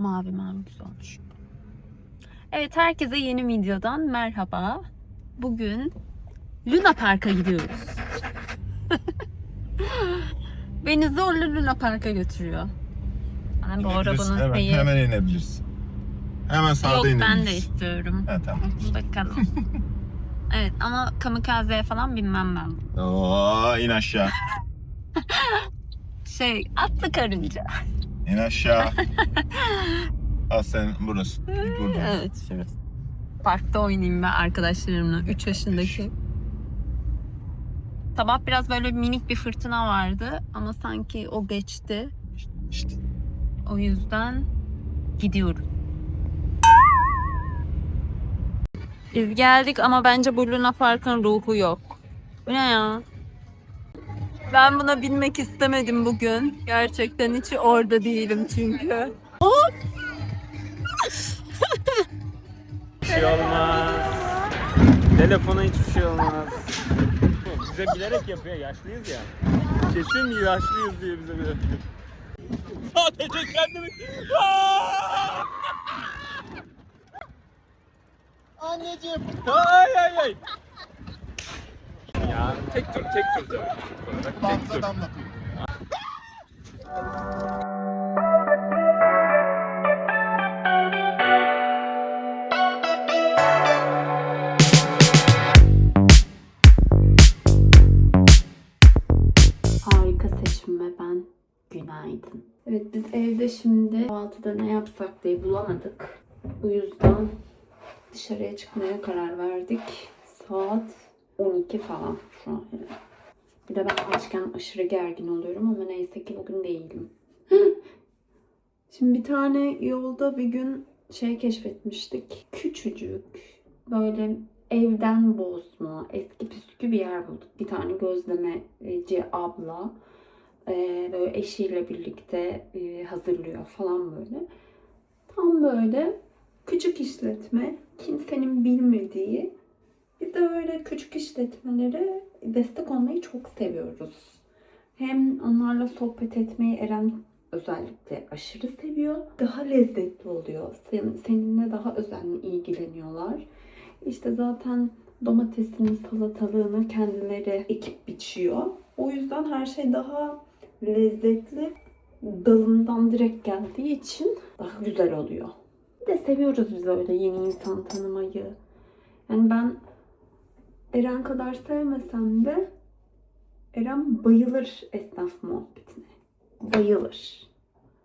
Mavi mavi güzel olmuş. Evet herkese yeni videodan merhaba. Bugün Luna Park'a gidiyoruz. Beni zorla Luna Park'a götürüyor. Ben bu İnebilirsin, arabanın hemen, şeyi... hemen inebilirsin. Hemen sağda Yok inebilirsin. ben de istiyorum. Ha, tamam. Bakalım. evet ama kamikazeye falan binmem ben. Oo, in aşağı. Şey atlı karınca. İn aşağı. Al sen burası. Git buradan. Evet şurası. Parkta oynayayım ben arkadaşlarımla. 3 yaşındaki. Sabah biraz böyle minik bir fırtına vardı ama sanki o geçti. İşte. O yüzden gidiyoruz. Biz geldik ama bence bu Luna Park'ın ruhu yok. Bu ne ya? Ben buna binmek istemedim bugün. Gerçekten hiç orada değilim çünkü. Bir şey olmaz. Telefona hiçbir şey olmaz. Bize bilerek yapıyor. Yaşlıyız ya. Kesin yaşlıyız diye bize bilerek yapıyor. Sadece kendimi... Aa! Anneciğim. Ay ay ay. Tek tur tek tur tabii. Tek tur. damlatıyor. Harika seçim ve ben günaydın. Evet biz evde şimdi kahvaltıda ne yapsak diye bulamadık. Bu yüzden dışarıya çıkmaya karar verdik. Saat 12 falan şu an. Bir de ben açken aşırı gergin oluyorum ama neyse ki bugün değilim. Şimdi bir tane yolda bir gün şey keşfetmiştik. Küçücük böyle evden bozma eski püskü bir yer bulduk. Bir tane gözlemeci abla e, böyle eşiyle birlikte e, hazırlıyor falan böyle. Tam böyle küçük işletme kimsenin bilmediği biz de böyle küçük işletmelere destek olmayı çok seviyoruz. Hem onlarla sohbet etmeyi Eren özellikle aşırı seviyor. Daha lezzetli oluyor. Sen, seninle daha özenli ilgileniyorlar. İşte zaten domatesini, salatalığını kendileri ekip biçiyor. O yüzden her şey daha lezzetli. Dalından direkt geldiği için daha güzel oluyor. Bir de seviyoruz biz öyle yeni insan tanımayı. Yani ben Eren kadar sevmesem de Eren bayılır esnaf muhabbetine. Bayılır.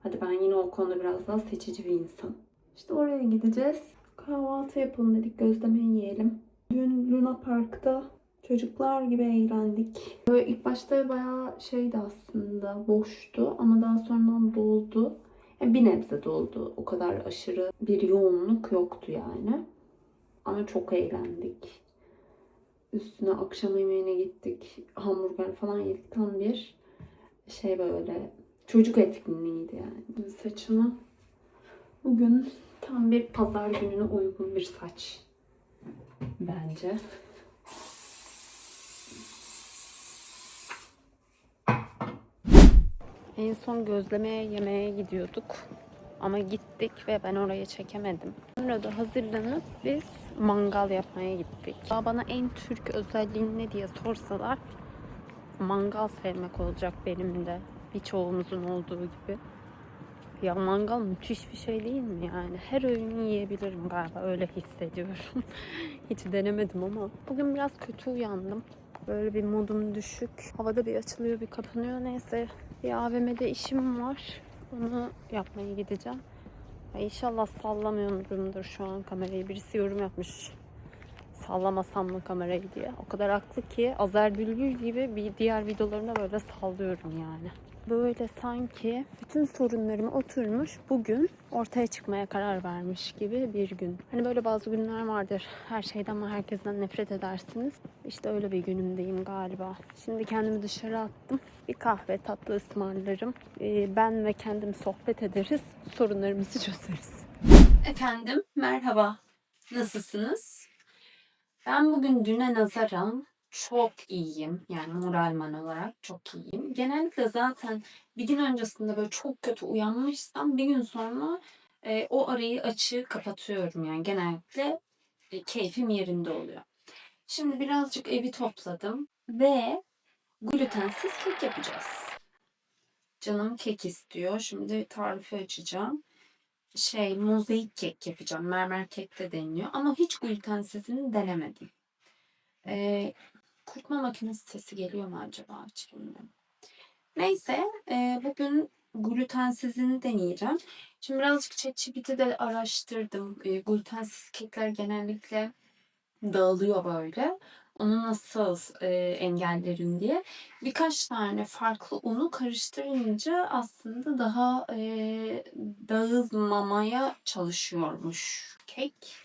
Hadi ben yine o konuda biraz daha seçici bir insan. İşte oraya gideceğiz. Kahvaltı yapalım dedik. Gözleme yiyelim. Dün Luna Park'ta çocuklar gibi eğlendik. Böyle ilk başta bayağı şeydi aslında boştu ama daha sonradan doldu. Yani bir nebze doldu. O kadar aşırı bir yoğunluk yoktu yani. Ama çok eğlendik. Üstüne akşam yemeğine gittik. Hamburger falan yedik. Tam bir şey böyle çocuk etkinliğiydi yani. Saçımı bugün tam bir pazar gününe uygun bir saç. Bence. En son gözlemeye yemeğe gidiyorduk. Ama gittik ve ben oraya çekemedim. Sonra da hazırlanıp biz mangal yapmaya gittik. Daha bana en Türk özelliğin ne diye sorsalar mangal sevmek olacak benim de. Birçoğumuzun olduğu gibi. Ya mangal müthiş bir şey değil mi yani? Her öğünü yiyebilirim galiba öyle hissediyorum. Hiç denemedim ama. Bugün biraz kötü uyandım. Böyle bir modum düşük. Havada bir açılıyor bir kapanıyor. Neyse bir AVM'de işim var. Onu yapmaya gideceğim. Ya inşallah sallamıyorumdur şu an kamerayı. Birisi yorum yapmış. Sallamasam mı kamerayı diye. O kadar haklı ki Azer Bülbül gibi bir diğer videolarında böyle sallıyorum yani. Böyle sanki bütün sorunlarım oturmuş bugün ortaya çıkmaya karar vermiş gibi bir gün. Hani böyle bazı günler vardır. Her şeyden ama herkesten nefret edersiniz. İşte öyle bir günümdeyim galiba. Şimdi kendimi dışarı attım. Bir kahve tatlı ısmarlarım. Ee, Ben ve kendim sohbet ederiz. Sorunlarımızı çözeriz. Efendim merhaba. Nasılsınız? Ben bugün düne nazaran çok iyiyim. Yani moralman olarak çok iyiyim. Genellikle zaten bir gün öncesinde böyle çok kötü uyanmışsam bir gün sonra e, o arayı açığı kapatıyorum yani genellikle e, keyfim yerinde oluyor. Şimdi birazcık evi topladım ve glutensiz kek yapacağız. Canım kek istiyor. Şimdi tarifi açacağım. Şey mozaik kek yapacağım. Mermer kek de deniliyor. Ama hiç glutensizini denemedim. Ee, kurutma makinesi sesi geliyor mu acaba? Hiç bilmiyorum. Neyse e, bugün glutensizini deneyeceğim. Şimdi birazcık ChatGPT'de araştırdım. E, glutensiz kekler genellikle dağılıyor böyle. Onu nasıl e, engellerim diye. Birkaç tane farklı unu karıştırınca aslında daha e, dağılmamaya çalışıyormuş kek.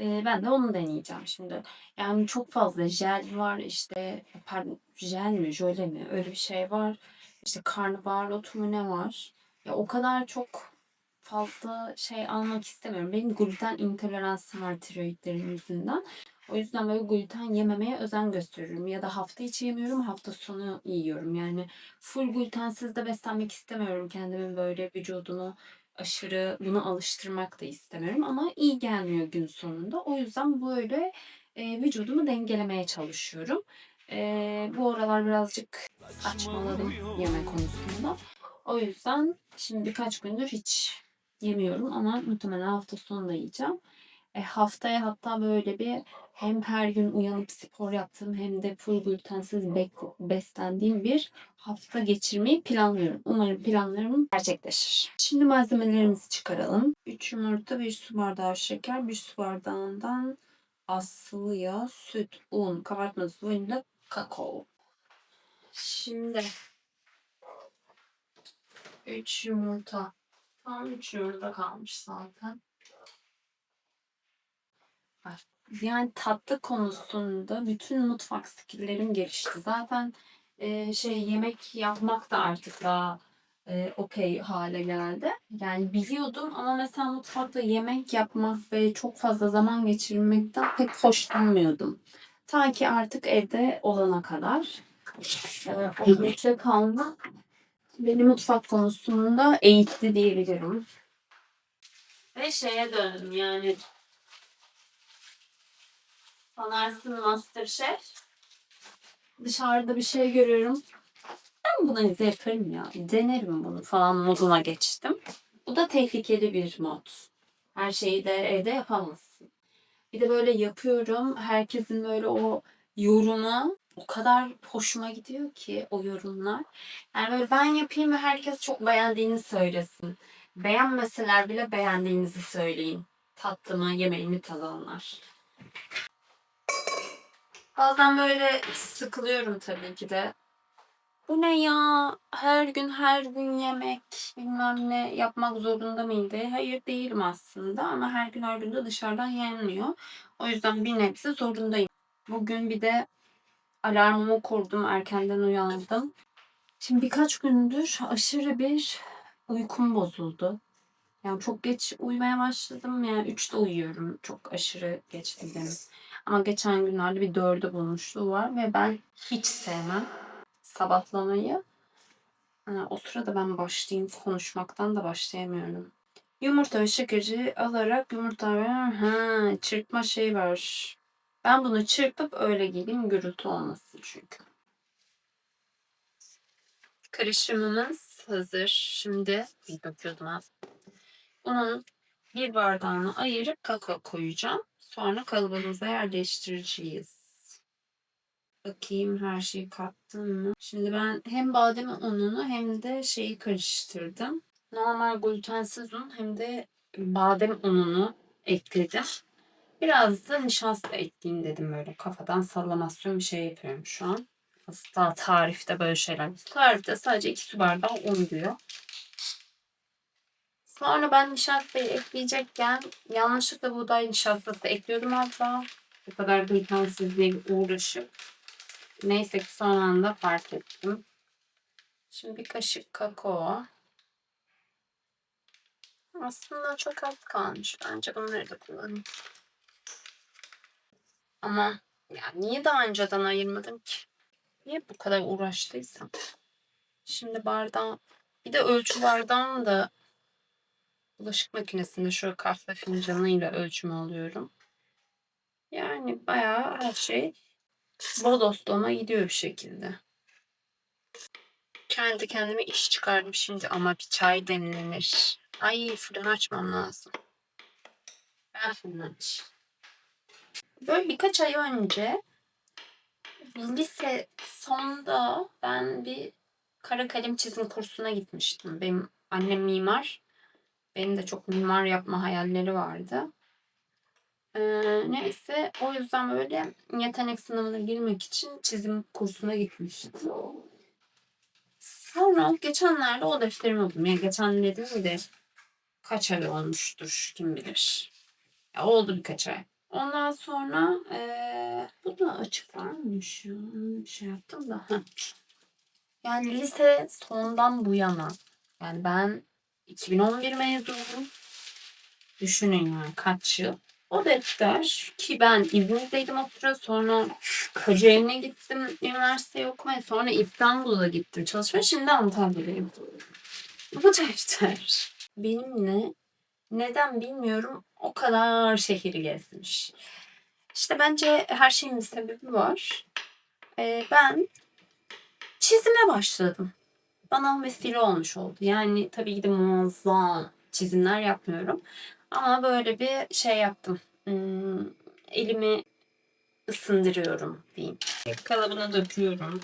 E, ben de onu deneyeceğim şimdi. Yani çok fazla jel var işte pardon jel mi jöle mi öyle bir şey var. İşte karnabahar otu mu ne var. Ya o kadar çok fazla şey almak istemiyorum. Benim gluten intoleransım var tiroidlerim yüzünden. O yüzden böyle gluten yememeye özen gösteriyorum. Ya da hafta içi yemiyorum, hafta sonu yiyorum. Yani full glutensiz de beslenmek istemiyorum. Kendimin böyle vücudumu aşırı buna alıştırmak da istemiyorum. Ama iyi gelmiyor gün sonunda. O yüzden böyle e, vücudumu dengelemeye çalışıyorum. E, bu aralar birazcık saçmaladım yeme konusunda. O yüzden şimdi birkaç gündür hiç yemiyorum ama muhtemelen hafta sonu da yiyeceğim. E, haftaya hatta böyle bir hem her gün uyanıp spor yaptığım hem de full glutensiz beslendiğim bir hafta geçirmeyi planlıyorum. Umarım planlarım gerçekleşir. Şimdi malzemelerimizi çıkaralım. 3 yumurta, 1 su bardağı şeker, 1 su bardağından asılı yağ, süt, un, kabartma vanilya, kakao. Şimdi 3 yumurta. Tam 3 yumurta kalmış zaten. Bak, Yani tatlı konusunda bütün mutfak skilllerim gelişti. Zaten e, şey yemek yapmak da artık daha e, okey hale geldi. Yani biliyordum ama mesela mutfakta yemek yapmak ve çok fazla zaman geçirmekten pek hoşlanmıyordum. Ta ki artık evde olana kadar. E, o evde kalmak beni mutfak konusunda eğitti diyebilirim. Ve şeye döndüm yani Sanarsın Masterchef. Dışarıda bir şey görüyorum. Ben buna evde yaparım ya. Denerim bunu falan moduna geçtim. Bu da tehlikeli bir mod. Her şeyi de evde yapamazsın. Bir de böyle yapıyorum. Herkesin böyle o yorumu o kadar hoşuma gidiyor ki o yorumlar. Yani böyle ben yapayım ve herkes çok beğendiğini söylesin. Beğenmeseler bile beğendiğinizi söyleyin. Tatlımı, yemeğimi tadanlar. Bazen böyle sıkılıyorum tabii ki de. Bu ne ya? Her gün her gün yemek bilmem ne yapmak zorunda mıydı? Hayır değilim aslında ama her gün her gün de dışarıdan yenmiyor. O yüzden bir nebze zorundayım. Bugün bir de alarmımı kurdum. Erkenden uyandım. Şimdi birkaç gündür aşırı bir uykum bozuldu. Yani çok geç uyumaya başladım. Yani 3'te uyuyorum. Çok aşırı geç benim. Ama geçen günlerde bir dördü bulmuşluğu var ve ben hiç sevmem sabahlamayı. Ha, o sırada ben başlayayım konuşmaktan da başlayamıyorum. Yumurta ve şekeri alarak yumurta ve ha, çırpma şey var. Ben bunu çırpıp öyle geleyim gürültü olmasın çünkü. Karışımımız hazır. Şimdi bir bakıyordum az. Bunun bir bardağını ayırıp kakao koyacağım. Sonra kalıbımıza yerleştireceğiz. Bakayım her şeyi kattım mı? Şimdi ben hem badem ununu hem de şeyi karıştırdım. Normal glutensiz un hem de badem ununu ekledim. Biraz da nişasta ekleyeyim dedim böyle kafadan sallamasyon bir şey yapıyorum şu an. Asla tarifte böyle şeyler. Tarifte sadece 2 su bardağı un diyor. Sonra ben nişastayı ekleyecekken yanlışlıkla buğday nişastası ekliyordum abla. Bu kadar glutensizliğe uğraşıp. Neyse ki son anda fark ettim. Şimdi bir kaşık kakao. Aslında çok az kalmış. Bence bunları da kullanayım. Ama ya niye daha önceden ayırmadım ki? Niye bu kadar uğraştıysam? Şimdi bardağı bir de ölçü bardağım da Bulaşık makinesinde şöyle kahve fincanıyla ölçümü alıyorum. Yani bayağı her şey bodoslama gidiyor bir şekilde. Kendi kendime iş çıkardım şimdi ama bir çay demlenir. Ay fırın açmam lazım. Ben fırın aç. Böyle birkaç ay önce lise sonda ben bir kara kalem çizim kursuna gitmiştim. Benim annem mimar. Benim de çok mimar yapma hayalleri vardı. Ee, neyse o yüzden böyle yetenek sınavına girmek için çizim kursuna gitmiştim. Sonra geçenlerde o defterimi buldum. Yani geçen dediğim de kaç ay olmuştur kim bilir. Ya oldu birkaç ay. Ondan sonra eee, bu da açık varmış şey yaptım da. Yani lise sondan bu yana. Yani ben 2011 mezunuyum. Düşünün yani kaç yıl. O defter ki ben İzmir'deydim o sıra sonra Kocaeli'ne gittim üniversiteyi okumaya sonra İstanbul'a gittim çalışmaya şimdi Antalya'dayım. Bu defter benimle neden bilmiyorum o kadar şehri gezmiş. İşte bence her şeyin bir sebebi var. Ee, ben çizime başladım. Bana vesile olmuş oldu. Yani tabii ki de muazzam çizimler yapmıyorum. Ama böyle bir şey yaptım. Hmm, elimi ısındırıyorum diyeyim. Kalıbına döküyorum.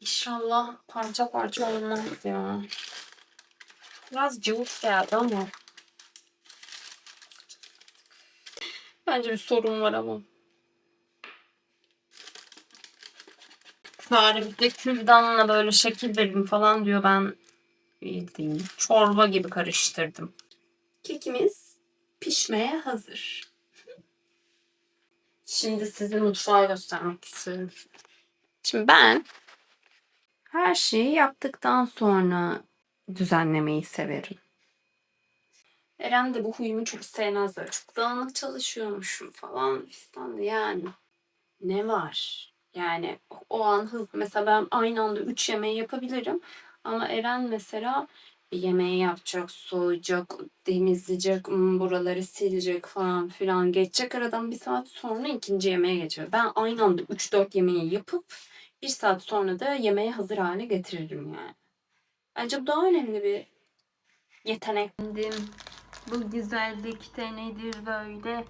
İnşallah parça parça olmaz ya. Biraz cıvık geldi ama. Bence bir sorun var ama. Bari bir de kürdanla böyle şekil verin falan diyor. Ben bildiğin çorba gibi karıştırdım. Kekimiz pişmeye hazır. Şimdi size mutfağı göstermek istiyorum. Şimdi ben her şeyi yaptıktan sonra düzenlemeyi severim. Eren de bu huyumu çok sevmez böyle. Çok dağınık çalışıyormuşum falan fistan yani. Ne var? Yani o- an hızlı. Mesela ben aynı anda üç yemeği yapabilirim. Ama Eren mesela bir yemeği yapacak, soğuyacak, temizleyecek, hmm, buraları silecek falan filan. Geçecek aradan bir saat sonra ikinci yemeğe geçiyor. Ben aynı anda 3-4 yemeği yapıp bir saat sonra da yemeği hazır hale getiririm yani. Bence bu daha önemli bir yetenek. Bu güzellikte nedir böyle?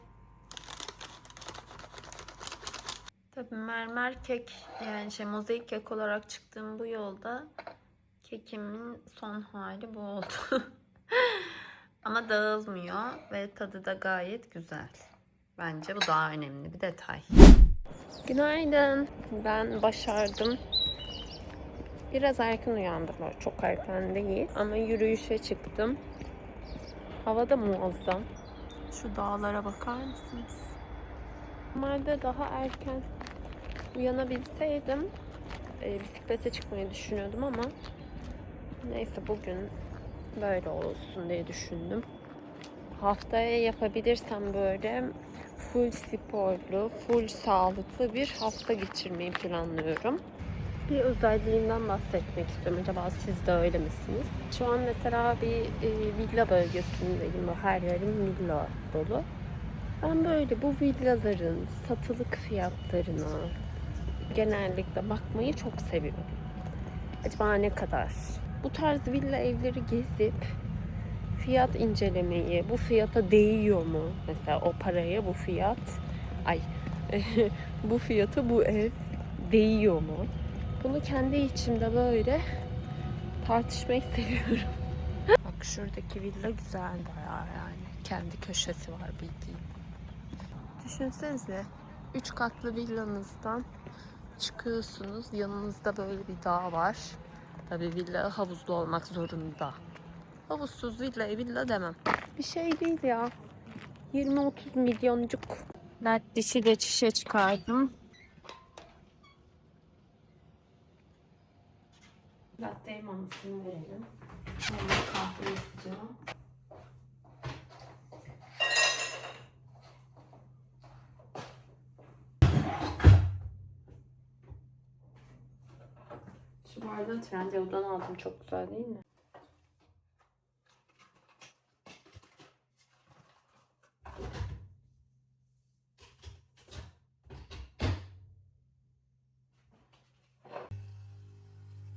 Tabii mermer kek yani şey mozaik kek olarak çıktığım bu yolda kekimin son hali bu oldu. Ama dağılmıyor ve tadı da gayet güzel. Bence bu daha önemli bir detay. Günaydın. Ben başardım. Biraz erken uyandım. Böyle çok erken değil. Ama yürüyüşe çıktım. Hava da muazzam. Şu dağlara bakar mısınız? Normalde daha erken uyanabilseydim e, bisiklete çıkmayı düşünüyordum ama neyse bugün böyle olsun diye düşündüm. Haftaya yapabilirsem böyle full sporlu, full sağlıklı bir hafta geçirmeyi planlıyorum. Bir özelliğinden bahsetmek istiyorum. Acaba siz de öyle misiniz? Şu an mesela bir e, villa bölgesindeyim. Her yerim villa dolu. Ben böyle bu villaların satılık fiyatlarına genellikle bakmayı çok seviyorum. Acaba ne kadar? Bu tarz villa evleri gezip fiyat incelemeyi, bu fiyata değiyor mu? Mesela o paraya bu fiyat, ay bu fiyata bu ev değiyor mu? Bunu kendi içimde böyle tartışmayı seviyorum. Bak şuradaki villa güzel bayağı yani. Kendi köşesi var bildiğin. Düşünsenize 3 katlı villanızdan çıkıyorsunuz. Yanınızda böyle bir dağ var. Tabi villa havuzlu olmak zorunda. Havuzsuz villa villa demem. Bir şey değil ya. 20-30 milyoncuk. Dert dişi de çişe çıkardım. Latte mamasını verelim. Sonra kahve yapacağım. Arada Trendyol'dan aldım. Çok güzel değil mi?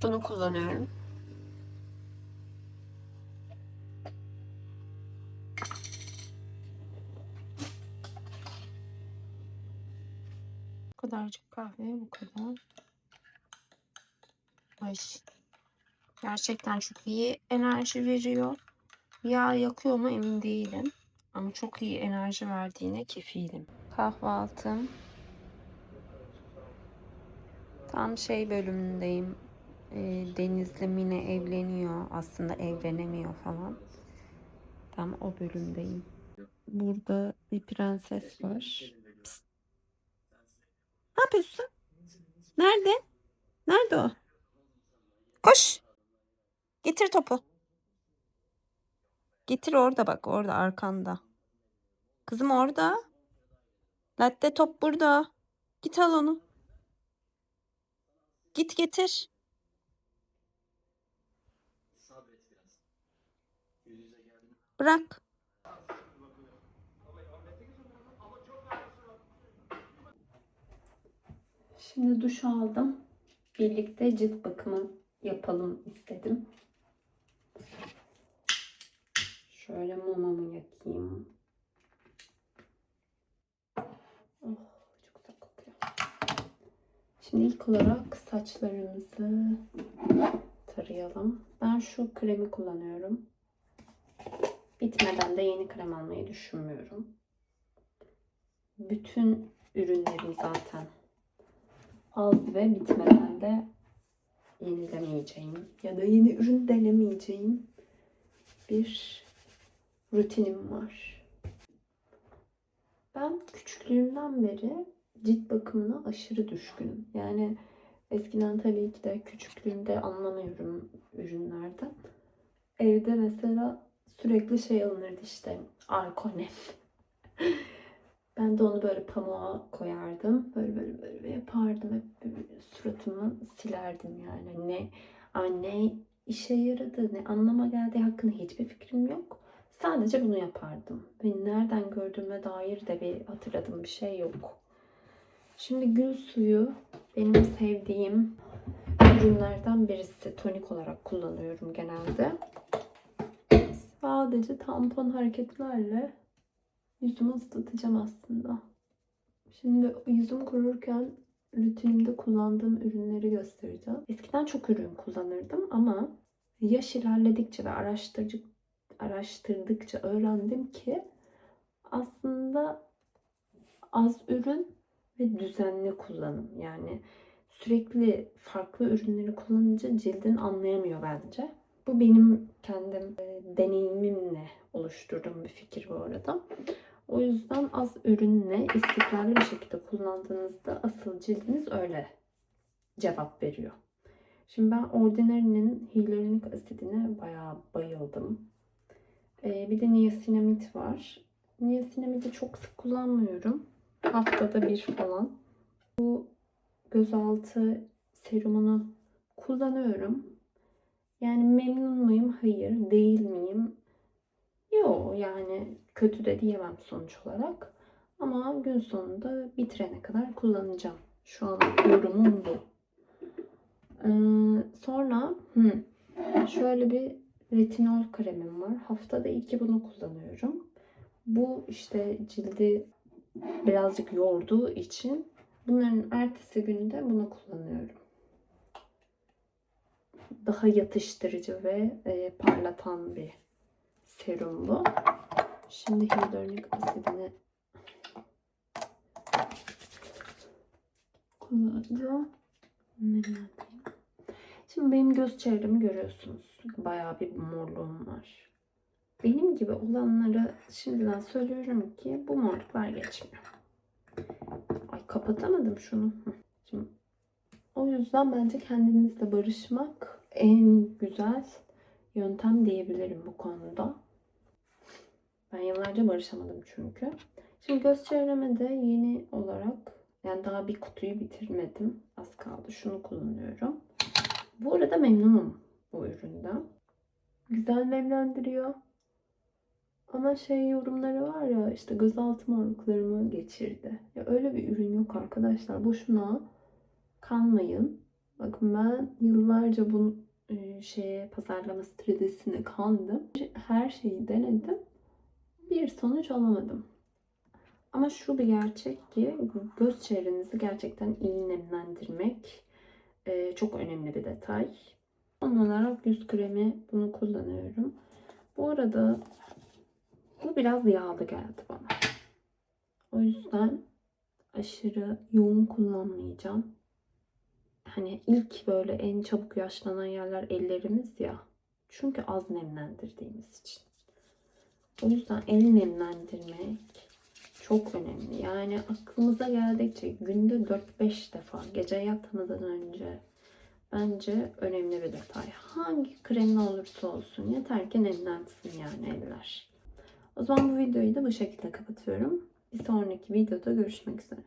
Bunu kullanıyorum. Bu kadarcık kahve bu kadar. Ay. Gerçekten çok iyi enerji veriyor. Yağ yakıyor mu emin değilim. Ama çok iyi enerji verdiğine kefilim. Kahvaltım. Tam şey bölümündeyim. Ee, Denizli Mine evleniyor. Aslında evlenemiyor falan. Tam o bölümdeyim. Burada bir prenses var. Psst. Ne yapıyorsun? Nerede? Nerede o? Koş. Getir topu. Getir orada bak orada arkanda. Kızım orada. Latte top burada. Git al onu. Git getir. Bırak. Şimdi duş aldım. Birlikte cilt bakımı yapalım istedim. Şöyle mumamı yakayım. Oh, çok güzel kokuyor. Şimdi ilk olarak saçlarımızı tarayalım. Ben şu kremi kullanıyorum. Bitmeden de yeni krem almayı düşünmüyorum. Bütün ürünlerim zaten az ve bitmeden de yenilemeyeceğim ya da yeni ürün denemeyeceğim bir rutinim var. Ben küçüklüğümden beri cilt bakımına aşırı düşkünüm. Yani eskiden tabii ki de küçüklüğümde anlamıyorum ürünlerden. Evde mesela sürekli şey alınırdı işte Arkonem. Ben de onu böyle pamuğa koyardım. Böyle böyle böyle yapardım. Hep böyle suratımı silerdim yani. Ne ama ne işe yaradı, ne anlama geldiği hakkında hiçbir fikrim yok. Sadece bunu yapardım. Ve nereden gördüğüme dair de bir hatırladığım bir şey yok. Şimdi gül suyu benim sevdiğim ürünlerden birisi. Tonik olarak kullanıyorum genelde. Sadece tampon hareketlerle yüzümü ıslatacağım aslında. Şimdi yüzüm kururken rutinimde kullandığım ürünleri göstereceğim. Eskiden çok ürün kullanırdım ama yaş ilerledikçe ve araştırıcı, araştırdıkça öğrendim ki aslında az ürün ve düzenli kullanım. Yani sürekli farklı ürünleri kullanınca cildin anlayamıyor bence. Bu benim kendim e, deneyimimle oluşturduğum bir fikir bu arada. O yüzden az ürünle istikrarlı bir şekilde kullandığınızda asıl cildiniz öyle cevap veriyor. Şimdi ben Ordinary'nin hyaluronik asidine bayağı bayıldım. Ee, bir de niacinamid var. Niacinamid'i çok sık kullanmıyorum. Haftada bir falan. Bu gözaltı serumunu kullanıyorum. Yani memnun muyum? Hayır. Değil miyim? Yok yani kötü de diyemem sonuç olarak. Ama gün sonunda bitirene kadar kullanacağım. Şu an yorumum bu. Ee, sonra hmm, şöyle bir retinol kremim var. Haftada iki bunu kullanıyorum. Bu işte cildi birazcık yorduğu için bunların ertesi günde bunu kullanıyorum. Daha yatıştırıcı ve e, parlatan bir serum bu. Şimdi hyaluronik asidini kullanacağım. Şimdi benim göz çevremi görüyorsunuz. Bayağı bir morluğum var. Benim gibi olanlara şimdiden söylüyorum ki bu morluklar geçmiyor. Ay kapatamadım şunu. Şimdi o yüzden bence kendinizle barışmak en güzel yöntem diyebilirim bu konuda. Ben yıllarca barışamadım çünkü. Şimdi göz çevreme yeni olarak yani daha bir kutuyu bitirmedim. Az kaldı. Şunu kullanıyorum. Bu arada memnunum bu üründen. Güzel nemlendiriyor. Ama şey yorumları var ya işte gözaltı morluklarımı geçirdi. Ya öyle bir ürün yok arkadaşlar. Boşuna kanmayın. Bakın ben yıllarca bu e, şeye pazarlama stratejisine kandım. Her şeyi denedim. Bir sonuç alamadım. Ama şu bir gerçek ki göz çevrenizi gerçekten iyi nemlendirmek e, çok önemli bir detay. Son olarak yüz kremi bunu kullanıyorum. Bu arada bu biraz yağlı geldi bana. O yüzden aşırı yoğun kullanmayacağım. Hani ilk böyle en çabuk yaşlanan yerler ellerimiz ya. Çünkü az nemlendirdiğimiz için. O yüzden el nemlendirmek çok önemli. Yani aklımıza geldikçe günde 4-5 defa gece yatmadan önce bence önemli bir detay. Hangi kremle olursa olsun yeter ki nemlensin yani eller. O zaman bu videoyu da bu şekilde kapatıyorum. Bir sonraki videoda görüşmek üzere.